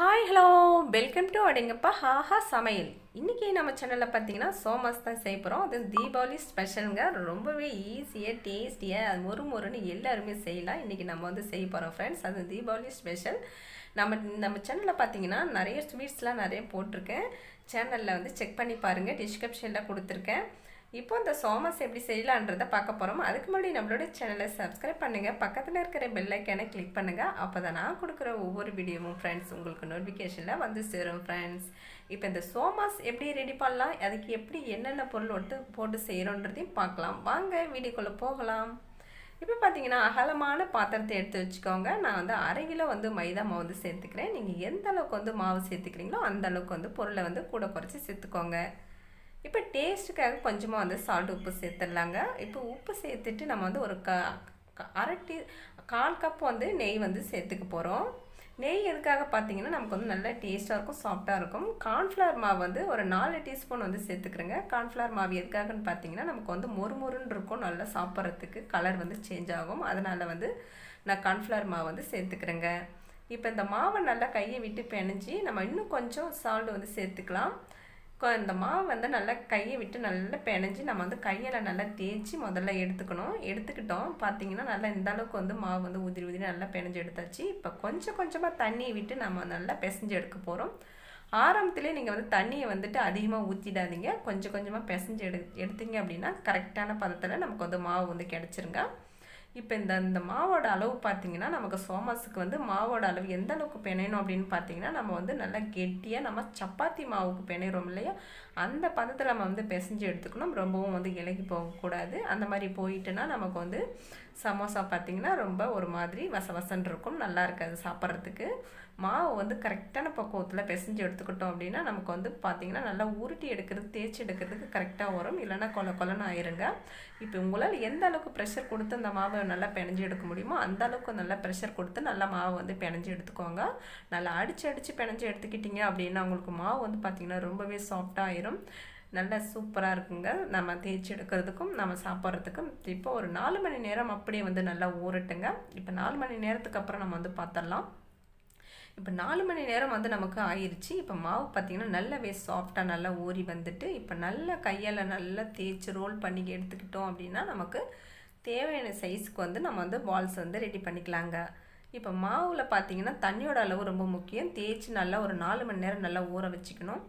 Hi hello welcome to அடங்கப்பா ஹாஹா சமையல். இன்றைக்கி நம்ம சேனலில் பார்த்தீங்கன்னா சோமாஸ் தான் செய்ய போகிறோம் அது தீபாவளி ஸ்பெஷலுங்க ரொம்பவே ஈஸியாக டேஸ்டியாக அது மொறு மொறுன்னு எல்லாருமே செய்யலாம். இன்றைக்கி நம்ம வந்து செய்ய போகிறோம் ஃப்ரெண்ட்ஸ் அது தீபாவளி ஸ்பெஷல் நம்ம நம்ம சேனலில் பார்த்தீங்கன்னா நிறைய ஸ்வீட்ஸ்லாம் நிறைய போட்டிருக்கேன். சேனலில் வந்து செக் பண்ணி பாருங்கள் டிஸ்கிரிப்ஷனில் கொடுத்துருக்கேன். இப்போ இந்த சோமஸ் எப்படி செய்யலான்றதை பார்க்க போகிறோம் அதுக்கு முன்னாடி நம்மளோட சேனலை சப்ஸ்கிரைப் பண்ணுங்கள் பக்கத்தில் இருக்கிற பெல்லைக்கான கிளிக் பண்ணுங்கள் அப்போ தான் நான் கொடுக்குற ஒவ்வொரு வீடியோவும் ஃப்ரெண்ட்ஸ் உங்களுக்கு நோட்டிஃபிகேஷனில் வந்து சேரும் ஃப்ரெண்ட்ஸ் இப்போ இந்த சோமாஸ் எப்படி ரெடி பண்ணலாம்? அதுக்கு எப்படி என்னென்ன பொருள் ஒட்டு போட்டு செய்கிறோன்றதையும் பார்க்கலாம். வாங்க வீடியோக்குள்ளே போகலாம். இப்போ பார்த்தீங்கன்னா அகலமான பாத்திரத்தை எடுத்து வச்சுக்கோங்க. நான் வந்து அரை கிலோ வந்து மைதா மாவு வந்து சேர்த்துக்கிறேன். நீங்கள் எந்த அளவுக்கு வந்து மாவு சேர்த்துக்கிறீங்களோ அந்த அளவுக்கு வந்து பொருளை வந்து கூட குறைச்சி சேர்த்துக்கோங்க. இப்போ டேஸ்ட்டுக்காக கொஞ்சமாக வந்து சால்ட் உப்பு சேர்த்துடலாங்க. இப்போ உப்பு சேர்த்துட்டு நம்ம வந்து ஒரு க அரை டீ கால் கப் வந்து நெய் வந்து சேர்த்துக்க போகிறோம் நெய் எதுக்காக பார்த்தீங்கன்னா நமக்கு வந்து நல்லா டேஸ்ட்டாக இருக்கும் சாஃப்டாக இருக்கும். கார்ன்ஃப்ளவர் மாவு வந்து ஒரு நாலு டீஸ்பூன் வந்து சேர்த்துக்கிறேங்க. கார்ன்ஃப்ளவர் மாவு எதுக்காகன்னு பார்த்தீங்கன்னா நமக்கு வந்து மொறு மொறுன்னு இருக்கும் நல்லா சாப்பிட்றதுக்கு கலர் வந்து சேஞ்ச் ஆகும். அதனால் வந்து நான் கார்ன்ஃப்ளவர் மாவு வந்து சேர்த்துக்கிறேங்க. இப்போ இந்த மாவை நல்லா கையை விட்டு பிணைஞ்சி நம்ம இன்னும் கொஞ்சம் சால்ட் வந்து சேர்த்துக்கலாம். இந்த மாவு வந்து நல்லா கையை விட்டு நல்லா பிணைஞ்சி நம்ம வந்து கையில் நல்லா தேய்ச்சி முதல்ல எடுத்துக்கணும். எடுத்துக்கிட்டோம். பார்த்தீங்கன்னா நல்லா இந்த அளவுக்கு வந்து மாவு வந்து உதிரி உதிரி நல்லா பிணைஞ்சு எடுத்தாச்சு. இப்போ கொஞ்சம் கொஞ்சமாக தண்ணியை விட்டு நம்ம நல்லா பிசைஞ்சு எடுக்க போகிறோம் ஆரம்பத்திலே நீங்கள் வந்து தண்ணியை வந்துட்டு அதிகமாக ஊற்றிடாதீங்க கொஞ்சம் கொஞ்சமாக பிசைஞ்சு எடு எடுத்தீங்க அப்படின்னா கரெக்டான பதத்தில் நமக்கு வந்து மாவு வந்து கிடச்சிருங்க. இப்போ இந்த இந்த மாவோட அளவு பார்த்தீங்கன்னா நமக்கு சோமாஸுக்கு வந்து மாவோட அளவு எந்த அளவுக்கு பிணையணும் அப்படின்னு பார்த்தீங்கன்னா நம்ம வந்து நல்லா கெட்டியாக நம்ம சப்பாத்தி மாவுக்கு பிணையிறோம் இல்லையா? அந்த பதத்தில் நம்ம வந்து பிசைஞ்சு எடுத்துக்கணும். ரொம்பவும் வந்து இலகி போகக்கூடாது அந்த மாதிரி போயிட்டுனா நமக்கு வந்து சமோசா பார்த்திங்கன்னா ரொம்ப ஒரு மாதிரி வசவசன்னு இருக்கும் நல்லா இருக்காது சாப்பிட்றதுக்கு. மாவு வந்து கரெக்டான பக்குவத்தில் பிசைஞ்சு எடுத்துக்கிட்டோம் அப்படின்னா நமக்கு வந்து பார்த்திங்கன்னா நல்லா உருட்டி எடுக்கிறது தேய்ச்சி எடுக்கிறதுக்கு கரெக்டாக வரும். இல்லைன்னா கொல கொலன்னு ஆயிருங்க. இப்போ உங்களால் எந்த அளவுக்கு ப்ரெஷர் கொடுத்து அந்த மாவை நல்லா பிணைஞ்சு எடுக்க முடியுமோ அந்த அளவுக்கு நல்லா ப்ரெஷர் கொடுத்து நல்லா மாவு வந்து பிணைஞ்சு எடுத்துக்கோங்க. நல்லா அடித்து அடித்து பிணைஞ்சு எடுத்துக்கிட்டிங்க அப்படின்னா உங்களுக்கு மாவு வந்து பார்த்திங்கன்னா ரொம்பவே சாஃப்டாக ஆயிரும். நல்லா சூப்பராக இருக்குங்க. நம்ம தேய்ச்சி எடுக்கிறதுக்கும் நம்ம சாப்பிட்றதுக்கும். இப்போ ஒரு நாலு மணி நேரம் அப்படியே வந்து நல்லா ஊறட்டுங்க. இப்போ நாலு மணி நேரத்துக்கு அப்புறம் நம்ம வந்து பார்த்துடலாம் இப்போ நாலு மணி நேரம் வந்து நமக்கு ஆயிடுச்சு இப்போ மாவு பார்த்திங்கன்னா நல்லாவே சாஃப்டாக நல்லா ஊறி வந்துட்டு இப்போ நல்லா கையால் நல்லா தேய்ச்சி ரோல் பண்ணி எடுத்துக்கிட்டோம் அப்படின்னா நமக்கு தேவையான சைஸ்க்கு வந்து நம்ம வந்து பால்ஸ் வந்து ரெடி பண்ணிக்கலாங்க. இப்போ மாவில் பார்த்தீங்கன்னா தண்ணியோட அளவு ரொம்ப முக்கியம். தேய்ச்சி நல்லா ஒரு நாலு மணி நேரம் நல்லா ஊற வச்சுக்கணும்.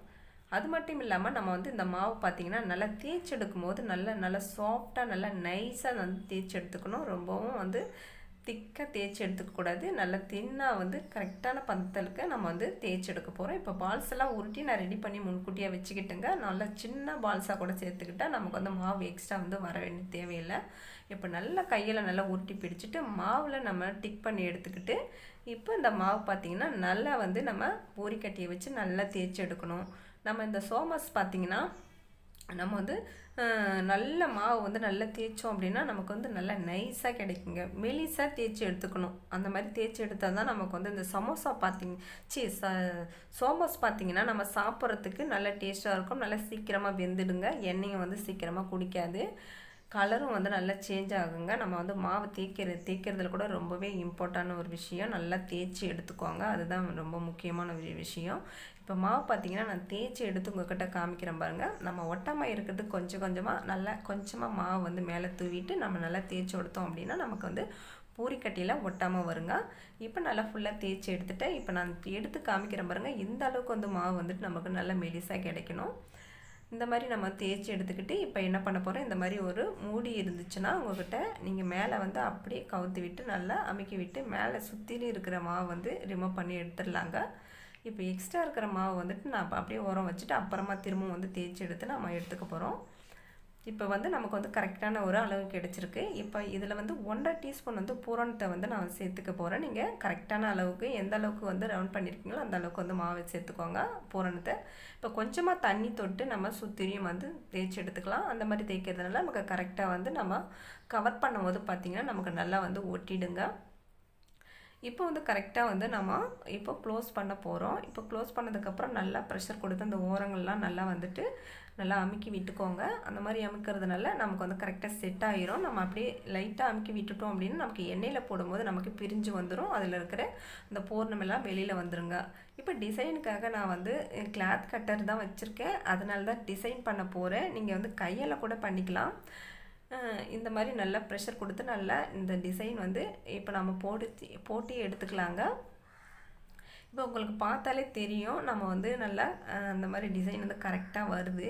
அது மட்டும் இல்லாமல் நம்ம வந்து இந்த மாவு பார்த்தீங்கன்னா நல்லா தேய்ச்சி எடுக்கும்போது நல்லா நல்லா சாஃப்டாக நல்லா நைஸாக வந்து தேய்ச்சி எடுத்துக்கணும். ரொம்பவும் வந்து திக்காக தேய்ச்சி எடுத்துக்கக்கூடாது நல்லா தின்னாக வந்து கரெக்டான பதத்தலுக்கு நம்ம வந்து தேய்ச்சி எடுக்க போகிறோம் இப்போ பால்ஸ் எல்லாம் உருட்டி நான் ரெடி பண்ணி முன்கூட்டியாக வச்சுக்கிட்டுங்க. நல்லா சின்ன பால்ஸாக கூட சேர்த்துக்கிட்டா நமக்கு வந்து மாவு எக்ஸ்ட்ரா வந்து வர வேண்டிய தேவையில்லை. இப்போ நல்லா கையில் நல்லா உருட்டி பிடிச்சிட்டு மாவில் நம்ம டிக் பண்ணி எடுத்துக்கிட்டு இப்போ இந்த மாவு பார்த்திங்கன்னா நல்லா வந்து நம்ம பூரிக்கட்டியை வச்சு நல்லா தேய்ச்சி எடுக்கணும். நம்ம இந்த சோமஸ் பார்த்திங்கன்னா நம்ம வந்து நல்ல மாவு வந்து நல்லா தேய்ச்சோம் அப்படின்னா நமக்கு வந்து நல்லா நைஸாக கிடைக்குங்க. மெலிசாக தேய்ச்சி எடுத்துக்கணும். அந்த மாதிரி தேய்ச்சி எடுத்தால் தான் நமக்கு வந்து இந்த சமோசா பார்த்திங்க சி ச சோமோஸ் பார்த்திங்கன்னா நம்ம சாப்பிட்றதுக்கு நல்ல டேஸ்ட்டாக இருக்கும். நல்லா சீக்கிரமாக வெந்துடுங்க. எண்ணெயும் வந்து சீக்கிரமாக குடிக்காது. கலரும் வந்து நல்லா சேஞ்ச் ஆகுங்க. நம்ம வந்து மாவு தேய்க்கிற தேய்க்கிறதுல கூட ரொம்பவே இம்பார்ட்டான ஒரு விஷயம். நல்லா தேய்ச்சி எடுத்துக்கோங்க. அதுதான் ரொம்ப முக்கியமான ஒரு விஷயம். இப்போ மாவு பார்த்தீங்கன்னா நான் தேய்ச்சி எடுத்து உங்ககிட்ட காமிக்கிறேன் பாருங்கள் நம்ம ஒட்டமாக இருக்கிறது கொஞ்சம் கொஞ்சமாக நல்லா கொஞ்சமாக மாவு வந்து மேலே தூவிட்டு நம்ம நல்லா தேய்ச்சி எடுத்தோம் அப்படின்னா நமக்கு வந்து பூரிக்கட்டியில் ஒட்டாமல் வருங்க. இப்போ நல்லா ஃபுல்லாக தேய்ச்சி எடுத்துகிட்டேன் இப்போ நான் எடுத்து காமிக்கிறேன் பாருங்கள் இந்த அளவுக்கு வந்து மாவு வந்துட்டு நமக்கு நல்லா மெலிசாக கிடைக்கணும். இந்த மாதிரி நம்ம தேய்ச்சி எடுத்துக்கிட்டு இப்போ என்ன பண்ண போகிறோம் இந்த மாதிரி ஒரு மூடி இருந்துச்சுன்னா உங்கள்கிட்ட நீங்கள் மேலே வந்து அப்படியே கவுத்து விட்டு நல்லா அமுக்கி விட்டு மேலே சுற்றிலும் இருக்கிற மாவு வந்து ரிமூவ் பண்ணி எடுத்துடலாங்க. இப்போ எக்ஸ்ட்ரா இருக்கிற மாவு வந்துட்டு நான் அப்படியே உரம் வச்சுட்டு அப்புறமா திரும்பவும் வந்து தேய்ச்சி எடுத்து நம்ம எடுத்துக்க போகிறோம் இப்போ வந்து நமக்கு வந்து கரெக்டான ஒரு அளவு கிடச்சிருக்கு. இப்போ இதில் வந்து ஒன்றரை டீஸ்பூன் வந்து பூரணத்தை வந்து நான் சேர்த்துக்க போகிறேன் நீங்கள் கரெக்டான அளவுக்கு எந்த அளவுக்கு வந்து ரவுண்ட் பண்ணியிருக்கீங்களோ அந்த அளவுக்கு வந்து மாவு சேர்த்துக்கோங்க பூரணத்தை. இப்போ கொஞ்சமாக தண்ணி தொட்டு நம்ம சுற்றியும் வந்து தேய்ச்சி எடுத்துக்கலாம். அந்த மாதிரி தேய்க்கிறதுனால நமக்கு கரெக்டாக வந்து நம்ம கவர் பண்ணும்போது பார்த்திங்கன்னா நமக்கு நல்லா வந்து ஒட்டிடுங்க. இப்போ வந்து கரெக்டாக வந்து நம்ம இப்போ க்ளோஸ் பண்ண போகிறோம் இப்போ க்ளோஸ் பண்ணதுக்கப்புறம் நல்லா ப்ரெஷர் கொடுத்து அந்த ஓரங்கள்லாம் நல்லா வந்துட்டு நல்லா அமுக்கி விட்டுக்கோங்க. அந்த மாதிரி அமுக்கிறதுனால நமக்கு வந்து கரெக்டாக செட் ஆகிரும் நம்ம அப்படியே லைட்டாக அமுக்கி விட்டுட்டோம் அப்படின்னு நமக்கு எண்ணெயில் போடும்போது நமக்கு பிரிஞ்சு வந்துடும் அதில் இருக்கிற அந்த பூர்ணமெல்லாம் வெளியில் வந்துருங்க. இப்போ டிசைனுக்காக நான் வந்து கிளாத் கட்டர் தான் வச்சுருக்கேன். அதனால தான் டிசைன் பண்ண போகிறேன் நீங்கள் வந்து கையில் கூட பண்ணிக்கலாம். இந்த மாதிரி நல்லா ப்ரெஷர் கொடுத்து நல்லா இந்த டிசைன் வந்து இப்போ நம்ம போட்டு போட்டி எடுத்துக்கலாங்க. இப்போ உங்களுக்கு பார்த்தாலே தெரியும் நம்ம வந்து நல்லா அந்த மாதிரி டிசைன் வந்து கரெக்டாக வருது.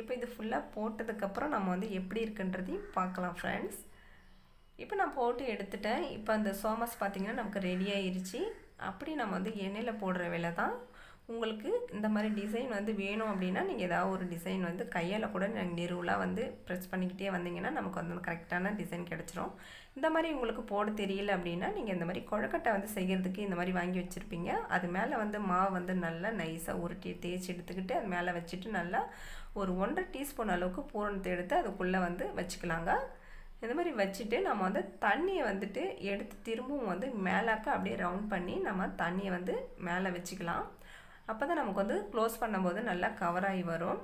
இப்போ இது ஃபுல்லாக போட்டதுக்கப்புறம் நம்ம வந்து எப்படி இருக்குன்றதையும் பார்க்கலாம் ஃப்ரெண்ட்ஸ் இப்போ நான் போட்டு எடுத்துட்டேன். இப்போ அந்த சோமஸ் பார்த்திங்கன்னா நமக்கு ரெடி ஆயிடுச்சு அப்படி நம்ம வந்து எண்ணெயில் போடுற வேலை தான் உங்களுக்கு இந்த மாதிரி டிசைன் வந்து வேணும் அப்படின்னா நீங்கள் ஏதாவது ஒரு டிசைன் வந்து கையால் கூட நீங்கள் நிறுவலாக வந்து ப்ரெஸ் பண்ணிக்கிட்டே வந்தீங்கன்னா நமக்கு வந்து கரெக்டான டிசைன் கிடச்சிரும். இந்த மாதிரி உங்களுக்கு போட தெரியல அப்படின்னா நீங்கள் இந்த மாதிரி கொழக்கட்டை வந்து செய்கிறதுக்கு இந்த மாதிரி வாங்கி வச்சுருப்பீங்க. அது மேலே வந்து மாவு வந்து நல்லா நைஸாக உருட்டி தேய்ச்சி எடுத்துக்கிட்டு அது மேலே வச்சுட்டு நல்லா ஒரு ஒன்றரை டீஸ்பூன் அளவுக்கு பூரணத்தை எடுத்து அதுக்குள்ளே வந்து வச்சுக்கலாங்க. இந்த மாதிரி வச்சுட்டு நம்ம வந்து தண்ணியை வந்துட்டு எடுத்து திரும்பவும் வந்து மேலாக்க அப்படியே ரவுண்ட் பண்ணி நம்ம தண்ணியை வந்து மேலே வச்சுக்கலாம். அப்போ தான் நமக்கு வந்து க்ளோஸ் பண்ணும்போது நல்லா கவர் ஆகி வரும்.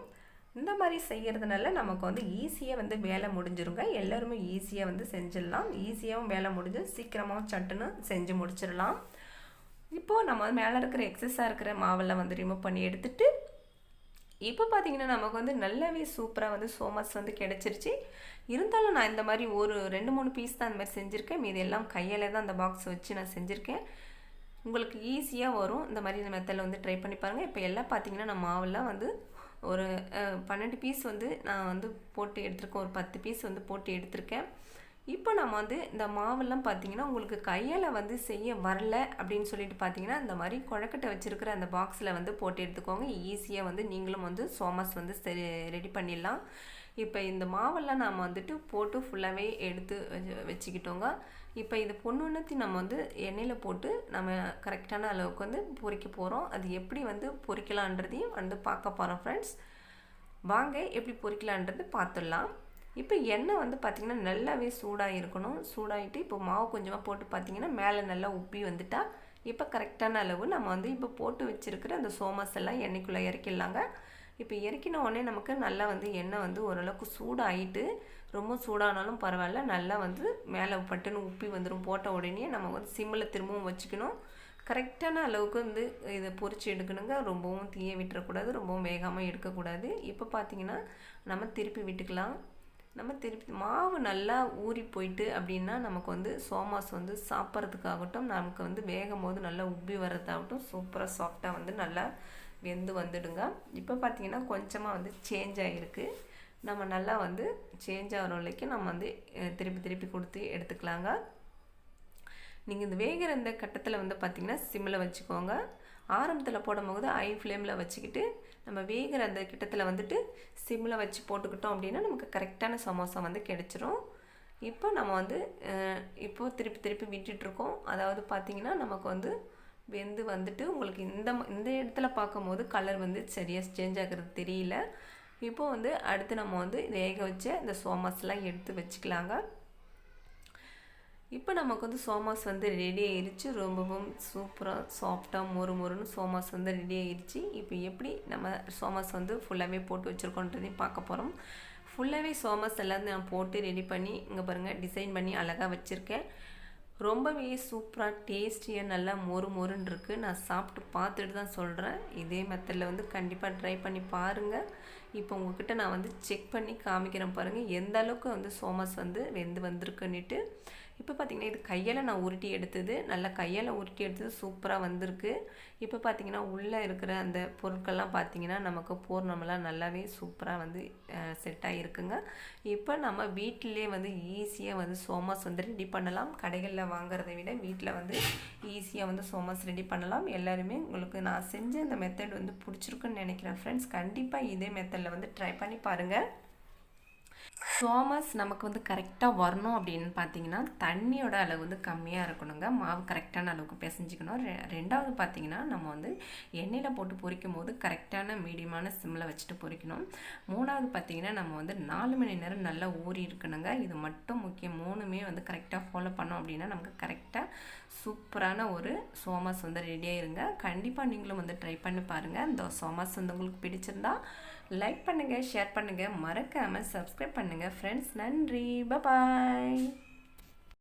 இந்த மாதிரி செய்கிறதுனால நமக்கு வந்து ஈஸியாக வந்து வேலை முடிஞ்சிருங்க. எல்லோருமே ஈஸியாக வந்து செஞ்சிடலாம். ஈஸியாகவும் வேலை முடிஞ்சு சீக்கிரமாக சட்டுன்னு செஞ்சு முடிச்சிடலாம். இப்போது நம்ம மேலே இருக்கிற எக்ஸஸாக இருக்கிற மாவெல்லாம் வந்து ரிமூவ் பண்ணி எடுத்துகிட்டு இப்போ பார்த்தீங்கன்னா நமக்கு வந்து நல்லாவே சூப்பராக வந்து சோமஸ் வந்து கிடச்சிருச்சு. இருந்தாலும் நான் இந்த மாதிரி ஒரு ரெண்டு மூணு பீஸ் தான் அந்த மாதிரி செஞ்சுருக்கேன். மீது எல்லாம் கையில் தான் அந்த பாக்ஸ் வச்சு நான் செஞ்சுருக்கேன். உங்களுக்கு ஈஸியாக வரும். இந்த மாதிரி மெத்தடில் வந்து ட்ரை பண்ணி பாருங்கள் இப்போ எல்லாம் பார்த்தீங்கன்னா நான் மாவெல்லாம் வந்து ஒரு பன்னெண்டு பீஸ் வந்து நான் வந்து போட்டு எடுத்திருக்கேன். ஒரு பத்து பீஸ் வந்து போட்டு எடுத்திருக்கேன். இப்போ நம்ம வந்து இந்த மாவெல்லாம் பார்த்தீங்கன்னா உங்களுக்கு கையால் வந்து செய்ய வரல அப்படின்னு சொல்லிட்டு பார்த்தீங்கன்னா இந்த மாதிரி குழக்கட்டை வச்சுருக்கிற அந்த பாக்ஸில் வந்து போட்டு எடுத்துக்கோங்க. ஈஸியாக வந்து நீங்களும் வந்து சோமாஸ் வந்து ரெடி பண்ணிடலாம். இப்போ இந்த மாவெல்லாம் நாம் வந்துட்டு போட்டு ஃபுல்லாகவே எடுத்து வச்சுக்கிட்டோங்க. இப்போ இது பொண்ணுன்னத்தி நம்ம வந்து எண்ணெயில் போட்டு நம்ம கரெக்டான அளவுக்கு வந்து பொறிக்க போகிறோம் அது எப்படி வந்து பொறிக்கலான்றதையும் வந்து பார்க்க போகிறோம் ஃப்ரெண்ட்ஸ் வாங்க எப்படி பொறிக்கலான்றது பார்த்துடலாம். இப்போ எண்ணெய் வந்து பார்த்திங்கன்னா நல்லாவே சூடாக இருக்கணும் சூடாகிட்டு இப்போ மாவு கொஞ்சமாக போட்டு பார்த்திங்கன்னா மேலே நல்லா உப்பி வந்துட்டா இப்போ கரெக்டான அளவு நம்ம வந்து இப்போ போட்டு வச்சுருக்கிற அந்த சோமாஸ் எல்லாம் எண்ணெய்க்குள்ளே இறக்கிடலாங்க. இப்போ இறக்கின உடனே நமக்கு நல்லா வந்து எண்ணெய் வந்து ஓரளவுக்கு சூடாகிட்டு ரொம்ப சூடானாலும் பரவாயில்ல நல்லா வந்து மேலே பட்டுன்னு உப்பி வந்துடும் போட்ட உடனே நம்ம வந்து சிம்மில் திரும்பவும் வச்சுக்கணும். கரெக்டான அளவுக்கு வந்து இதை பொறிச்சு எடுக்கணுங்க. ரொம்பவும் தீய விட்டுறக்கூடாது ரொம்பவும் வேகமாக எடுக்கக்கூடாது. இப்போ பார்த்திங்கன்னா நம்ம திருப்பி விட்டுக்கலாம். நம்ம திருப்பி மாவு நல்லா ஊறி போயிட்டு அப்படின்னா நமக்கு வந்து சோமாஸ் வந்து சாப்பிட்றதுக்காகட்டும் நமக்கு வந்து வேகும் போது நல்லா உப்பி வர்றதாகட்டும் சூப்பராக சாஃப்டாக வந்து நல்லா வெந்து வந்துடுங்க. இப்போ பார்த்தீங்கன்னா கொஞ்சமாக வந்து சேஞ்ச் ஆகிருக்கு நம்ம நல்லா வந்து சேஞ்ச் ஆகிற வரைக்கும் நம்ம வந்து திருப்பி திருப்பி கொடுத்து எடுத்துக்கலாங்க. நீங்கள் இந்த வேகிற இந்த கட்டத்தில் வந்து பார்த்திங்கன்னா சிம்மில் வச்சுக்கோங்க. ஆரம்பத்தில் போடும்போது ஐ ஃப்ளேமில் வச்சுக்கிட்டு நம்ம வேகிற அந்த கிட்டத்தில் வந்துட்டு சிம்மில் வச்சு போட்டுக்கிட்டோம் அப்படின்னா நமக்கு கரெக்டான சமோசா வந்து கிடச்சிரும். இப்போ நம்ம வந்து இப்போது திருப்பி திருப்பி விட்டுட்ருக்கோம் அதாவது பார்த்திங்கன்னா நமக்கு வந்து வெந்து வந்துட்டு உங்களுக்கு இந்த இந்த இடத்துல பார்க்கும்போது கலர் வந்து சரியாக சேஞ்ச் ஆகிறது தெரியல. இப்போ வந்து அடுத்து நம்ம வந்து வேக வச்ச இந்த சோமாஸ்லாம் எடுத்து வச்சுக்கலாங்க. இப்போ நமக்கு வந்து சோமாஸ் வந்து ரெடி ஆயிடுச்சு ரொம்பவும் சூப்பராக சாஃப்டாக மொறு மொறுன்னு சோமாஸ் வந்து ரெடி ஆயிடுச்சு இப்போ எப்படி நம்ம சோமாஸ் வந்து ஃபுல்லாகவே போட்டு வச்சுருக்கோன்றதையும் பார்க்க போகிறோம் ஃபுல்லாகவே சோமாஸ் எல்லாத்தையும் நான் போட்டு ரெடி பண்ணி இங்கே பாருங்கள் டிசைன் பண்ணி அழகாக வச்சுருக்கேன். ரொம்பவே சூப்பராக டேஸ்டியாக நல்லா மொறு மொறுன்னு இருக்குது நான் சாப்பிட்டு பார்த்துட்டு தான் சொல்கிறேன் இதே மெத்தடில் வந்து கண்டிப்பாக ட்ரை பண்ணி பாருங்கள் இப்போ உங்ககிட்ட நான் வந்து செக் பண்ணி காமிக்கிறேன் பாருங்கள் எந்த அளவுக்கு வந்து சோமஸ் வந்து வெந்து வந்திருக்குன்னுட்டு. இப்போ பார்த்திங்கன்னா இது கையில் நான் உருட்டி எடுத்தது. நல்லா கையால் உருட்டி எடுத்தது சூப்பராக வந்திருக்கு. இப்போ பார்த்திங்கன்னா உள்ளே இருக்கிற அந்த பொருட்கள்லாம் பார்த்திங்கன்னா நமக்கு பூர்ணமெல்லாம் நல்லாவே சூப்பராக வந்து செட் ஆகிருக்குங்க இப்போ நம்ம வீட்டிலே வந்து ஈஸியாக வந்து சோமாஸ் வந்து ரெடி பண்ணலாம். கடைகளில் வாங்குறதை விட வீட்டில் வந்து ஈஸியாக வந்து சோமாஸ் ரெடி பண்ணலாம். எல்லாருமே உங்களுக்கு நான் செஞ்ச இந்த மெத்தட் வந்து பிடிச்சிருக்குன்னு நினைக்கிறேன் ஃப்ரெண்ட்ஸ் கண்டிப்பாக இதே மெத்தடில் வந்து ட்ரை பண்ணி பாருங்கள் சோமஸ் நமக்கு வந்து கரெக்டாக வரணும் அப்படின்னு பார்த்தீங்கன்னா தண்ணியோட அளவு வந்து கம்மியாக இருக்கணுங்க. மாவு கரெக்டான அளவுக்கு பிசைஞ்சிக்கணும். ரெ ரெண்டாவது பார்த்தீங்கன்னா நம்ம வந்து எண்ணெயில் போட்டு பொரிக்கும் போது கரெக்டான மீடியமான சிம்மில் வச்சுட்டு பொரிக்கணும். மூணாவது பார்த்தீங்கன்னா நம்ம வந்து நாலு மணி நேரம் நல்லா ஊறி இருக்கணுங்க. இது மட்டும் முக்கியம். மூணுமே வந்து கரெக்டாக ஃபாலோ பண்ணோம் அப்படின்னா நமக்கு கரெக்டாக சூப்பரான ஒரு சோமாஸ் வந்து ரெடியாக இருங்க கண்டிப்பாக நீங்களும் வந்து ட்ரை பண்ணி பாருங்கள் இந்த சோமாஸ் வந்து உங்களுக்கு பிடிச்சிருந்தா லைக் பண்ணுங்கள் ஷேர் பண்ணுங்கள் மறக்காமல் சப்ஸ்கிரைப் பண்ணுங்கள் ஃப்ரெண்ட்ஸ் நன்றி. பாய்